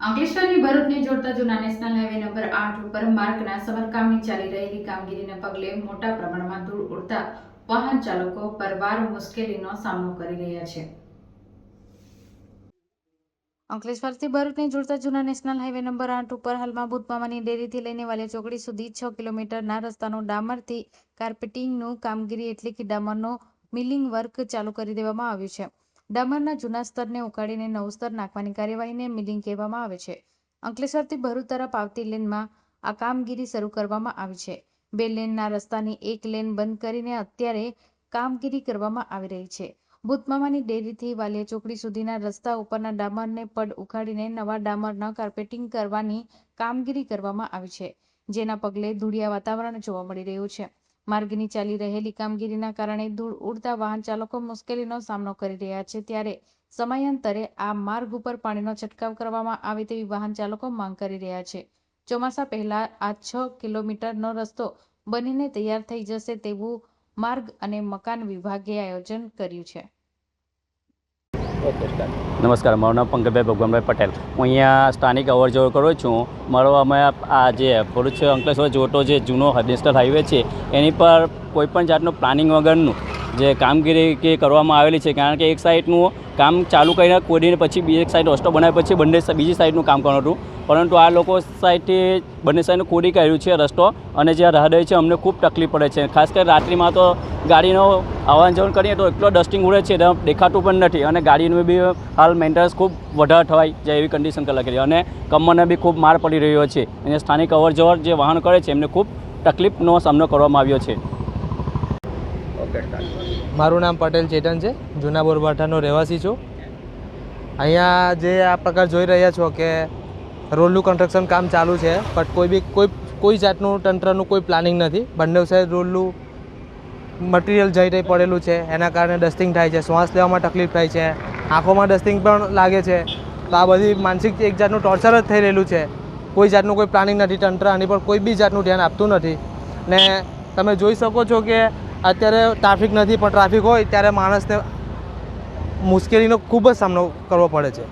અંકલેશ્વરની ભરૂચને જોડતા જૂના national highway number આઠ ઉપર માર્ગના સમારકામની ચાલી રહેલી કામગીરીને પગલે મોટા પ્રમાણમાં ધૂળ ઉડતા વાહન ચાલકો પરવાર મુશ્કેલીનો સામનો કરી રહ્યા છે. અંકલેશ્વરથી ભરૂચને જોડતા જૂના નેશનલ હાઈવે નંબર આઠ ઉપર હાલમાં ભૂતમામાની ડેરીથી લઈને વાલિયા ચોકડી સુધી છ કિલોમીટરના રસ્તાનું ડામરથી કાર્પેટિંગનું કામગીરી એટલે કે ડામરનો મિલિંગ વર્ક ચાલુ કરી દેવામાં આવ્યું છે. ડામરના જૂના સ્તરને ઉકાળીને નવું સ્તર નાખવાની કાર્યવાહીને મિલિંગ કહેવામાં આવે છે. અંકલેશ્વરથી ભરૂચ તરફ આવતી લેનમાં આ કામગીરી શરૂ કરવામાં આવી છે. બે લેનના રસ્તાની એક લેન બંધ કરીને અત્યારે કામગીરી કરવામાં આવી રહી છે. ભૂતમામાની ડેરીથી વાલિયા ચોકડી સુધીના રસ્તા ઉપરના ડામરને પડ ઉખાડીને નવા ડામરના કાર્પેટિંગ કરવાની કામગીરી કરવામાં આવી છે, જેના પગલે ધૂળિયા વાતાવરણ જોવા મળી રહ્યું છે. માર્ગની ચાલી રહેલી કામગીરીના કારણે ધૂળ ઉડતા વાહન ચાલકો મુશ્કેલીનો સામનો કરી રહ્યા છે. ત્યારે સમયાંતરે આ માર્ગ ઉપર પાણીનો છંટકાવ કરવામાં આવે તેવી વાહન ચાલકો માંગ કરી રહ્યા છે. ચોમાસા પહેલા આ છ કિલોમીટરનો રસ્તો બનીને તૈયાર થઈ જશે તેવું માર્ગ અને મકાન વિભાગે આયોજન કર્યું છે. નમસ્કાર, મારું નામ પંકજભાઈ ભગવાનભાઈ પટેલ. હું અહીંયા સ્થાનિક અવર જવર કરું છું. મારો અમે આ જે ભરૂચ અંકલેશ્વર જોટો જે જૂનો નેશનલ હાઈવે છે, એની પર કોઈપણ જાતનું પ્લાનિંગ વગરનું જે કામગીરી કે કરવામાં આવેલી છે, કારણ કે એક સાઈડનું કામ ચાલુ કરીને કોડીને પછી બીજી એક સાઈડ રસ્તો બનાવ્યા પછી બંને બીજી સાઈડનું કામ કરવાનું હતું. પરંતુ આ લોકો સાઈડથી બંને સાઈડનું કોડી કાઢ્યું છે, રસ્તો, અને જે રાહદારી છે, અમને ખૂબ તકલીફ પડે છે. ખાસ કરી રાત્રિમાં તો ગાડીનો આવન જવન કરીએ તો એટલો ડસ્ટિંગ ઉડે છે દેખાતું પણ નથી. અને ગાડીનું બી હાલ મેન્ટેનન્સ ખૂબ વધારે થવાય જાય એવી કન્ડિશન કરી. અને કમરને બી ખૂબ માર પડી રહ્યો છે. અને સ્થાનિક અવર જે વાહન કરે છે, એમને ખૂબ તકલીફનો સામનો કરવામાં આવ્યો છે. મારું નામ પટેલ ચેતન છે. જૂના બોરભાઠાનો રહેવાસી છું. અહીંયા જે આ પ્રકાર જોઈ રહ્યા છો કે રોડનું કન્સ્ટ્રક્શન કામ ચાલુ છે બટ કોઈ બી, કોઈ કોઈ જાતનું તંત્રનું કોઈ પ્લાનિંગ નથી. બંને સાઈડ રોડનું મટીરિયલ જઈ રહી પડેલું છે. એના કારણે ડસ્ટિંગ થાય છે, શ્વાસ લેવામાં તકલીફ થાય છે. આંખોમાં ડસ્ટિંગ પણ લાગે છે. તો આ બધી માનસિક એક જાતનું ટોર્ચર જ થઈ રહેલું છે. કોઈ જાતનું કોઈ પ્લાનિંગ નથી, તંત્ર આની પર કોઈ બી જાતનું ધ્યાન આપતું નથી. ને તમે જોઈ શકો છો કે અત્યારે ટ્રાફિક નથી, પણ ટ્રાફિક હોય ત્યારે માણસને મુશ્કેલીનો ખૂબ જ સામનો કરવો પડે છે.